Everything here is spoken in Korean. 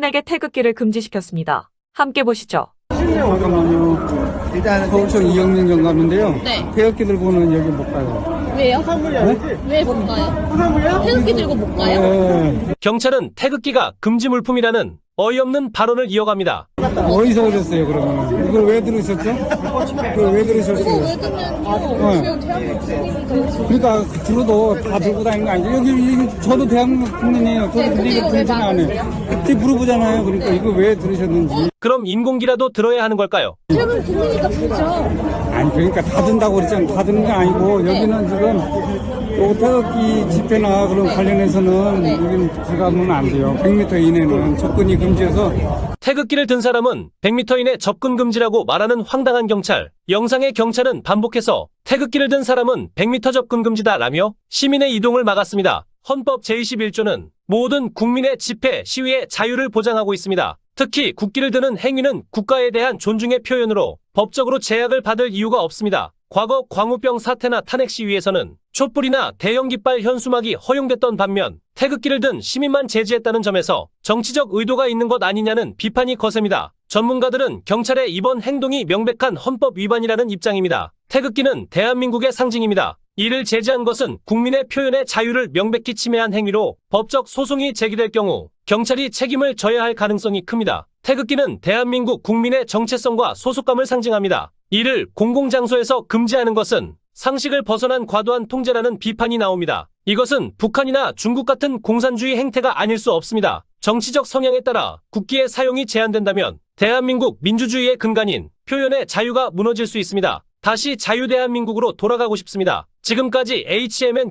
시민에게 태극기를 금지시켰습니다. 함께 보시죠. 잠깐만요. 일단 서울청 이영민 경감인데요. 네. 태극기 들고는 여기 못 가요. 왜요? 왜 못 가요? 태극기 들고 못 가요? 네. 경찰은 태극기가 금지 물품이라는 어이없는 발언을 이어갑니다. 어디서 오셨어요, 그러면? 이걸 왜 들으셨죠? 그걸 왜 이거 들으셨어요? 왜 듣냐면 네. 지금 대한민국 국민이니까 그러니까 그 들어도 다 들고 다니는 거 아니죠? 여기, 여기 저도 대한민국 국민이에요. 저도 네, 근데 이거 안 해요. 이렇게 물어보잖아요. 그러니까 이거 왜 들으셨는지. 그럼 인공기라도 들어야 하는 걸까요? 대한민국 국민이니까 부르죠. 아니, 그러니까 다 든다고 그랬잖아요. 다 드는 게 아니고, 여기는 지금, 요 태극기 집회나 그런 관련해서는 여기는 들어가면 안 돼요. 100m 이내는 접근이 금지해서 태극기를 든 사람은 100m 이내 접근 금지라고 말하는 황당한 경찰. 영상의 경찰은 반복해서 태극기를 든 사람은 100m 접근 금지다라며 시민의 이동을 막았습니다. 헌법 제21조는 모든 국민의 집회, 시위의 자유를 보장하고 있습니다. 특히 국기를 드는 행위는 국가에 대한 존중의 표현으로 법적으로 제약을 받을 이유가 없습니다. 과거 광우병 사태나 탄핵 시위에서는 촛불이나 대형 깃발 현수막이 허용됐던 반면 태극기를 든 시민만 제지했다는 점에서 정치적 의도가 있는 것 아니냐는 비판이 거셉니다. 전문가들은 경찰의 이번 행동이 명백한 헌법 위반이라는 입장입니다. 태극기는 대한민국의 상징입니다. 이를 제지한 것은 국민의 표현의 자유를 명백히 침해한 행위로 법적 소송이 제기될 경우 경찰이 책임을 져야 할 가능성이 큽니다. 태극기는 대한민국 국민의 정체성과 소속감을 상징합니다. 이를 공공장소에서 금지하는 것은 상식을 벗어난 과도한 통제라는 비판이 나옵니다. 이것은 북한이나 중국 같은 공산주의 행태가 아닐 수 없습니다. 정치적 성향에 따라 국기의 사용이 제한된다면 대한민국 민주주의의 근간인 표현의 자유가 무너질 수 있습니다. 다시 자유대한민국으로 돌아가고 싶습니다. 지금까지 HMN 김